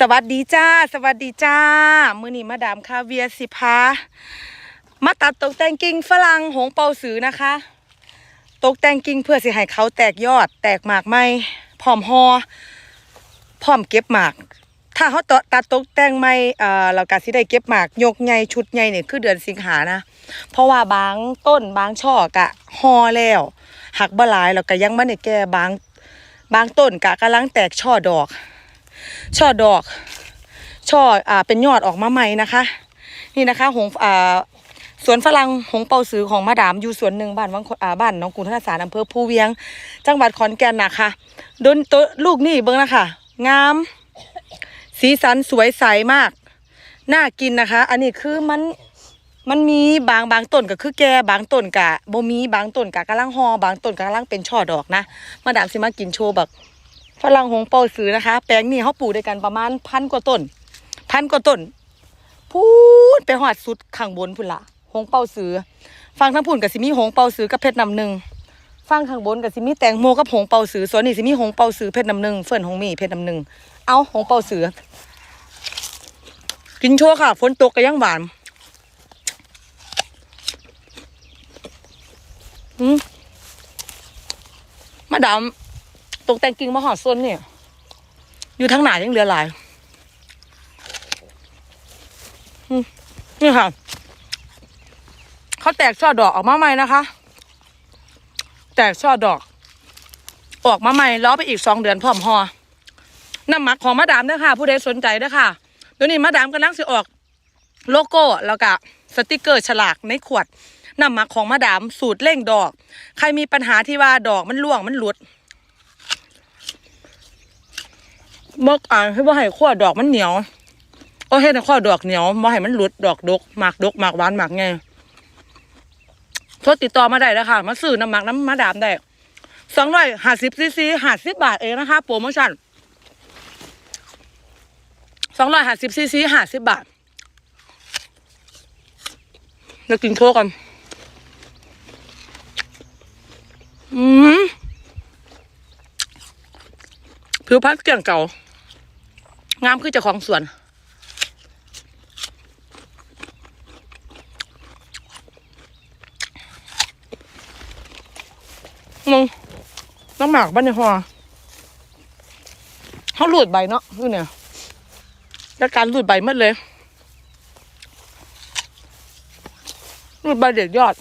สวัสดีจ้า สวัสดีจ้า มือนี้มาดามคาเวียสิพามาตัดตกแต่งกิ่งฝรั่งหงเปาสือนะคะ ตกแต่งกิ่งเพื่อสิให้เขาแตกยอด แตกหมากไหมพร้อมหอพร้อมเก็บหมาก ถ้าเขาตัดตกแต่งไม่เอ่อเราก็สิได้เก็บหมากยกใหญ่ชุดใหญ่เนี่ยคือเดือนสิงหานะ เพราะว่าบางต้นบางช่อกะหอแล้วหักบลายแล้วก็ยังบ่ได้แก่บาง บางต้นกะกำลังแตกช่อดอก ช่อดอก ช่ออ่าเป็นยอดออกมาใหม่นะคะ นี่นะคะหงอ่าสวนฝรั่งหงเปาสือของมาดามอยู่สวนหนึ่งบ้านวังอ่าบ้านน้องกุลธนสารอำเภอภูเวียง จังหวัดขอนแก่นนะคะโดนตัวลูกนี่เบิ้งนะคะงาม สีสันสวยใสมากน่ากินนะคะ อันนี้คือมันมันมีบางบางต้นก็คือแก่บางต้นกะบ่มีบางต้นกะกำลังหอบางต้นกะกำลังเป็นช่อดอกนะมาดามสิมากินโชว์แบบ ฝรั่งหงเปาสือนะคะ แปลงนี้เขาปลูกด้วยกันประมาณพันกว่าต้น พันกว่าต้น พูดไปหอดสุดข้างบนพุ่นละหงเปาสือฟังทั้งพุ่นกับสิมีหงเปาสือกับเพชรนำหนึ่งฟังข้างบนกับสิมีแตงโมกับหงเปาสือส่วนนี้สิมีหงเปาสือเพชรนำหนึ่งเฟิ่นหงมีเพชรนำหนึ่งเอาหงเปาสือ กินโชว์ค่ะฝนตกก็ยังหวานอืมมาดาม ตกแต่งกิ่งมาหอดส้นเนี่ย อยู่ทั้งหนายังเหลือหลายนี่ค่ะเขาแตกช่อดอกออกมาใหม่นะคะ แตกช่อดอก ออกมาใหม่ล้อไปอีกสองเดือนพร้อมหอน้ำหมักของมาดามเด้อค่ะ ผู้ใดสนใจเด้อค่ะเดี๋ยวนี้มาดามกำลังสิออกโลโก้แล้วก็สติกเกอร์ฉลากในขวดน้ำหมักของมาดามสูตรเร่งดอก ใครมีปัญหาที่ว่าดอกมันร่วงมันหลุด บอกอ่านให้ว่าให้ขั้วดอกมันเหนียวโอ้เฮ็ดให้ข้อดอกเหนียวบ่ให้มันหลุดดอกดกหมากดกหมากหวานหมากไงโทรติดต่อมาได้แล้วค่ะ มาซื้อน้ำหมักน้ำมาดามได้สองร้อยห้าสิบซีซีห้าสิบบาทเองนะคะ โปรโมชั่นสองร้อยห้าสิบซีซีห้าสิบบาทเดี๋ยวกินโค้กกันอืมผิวพรรณเกลี่ยงเก่า งามคือเจ้าของสวน มึงน้ำหมากบ้านในหัวเขาหลุดใบเนาะดูเนี่ยแล้วการหลุดใบหมดเลยหลุดใบเด็ดยอด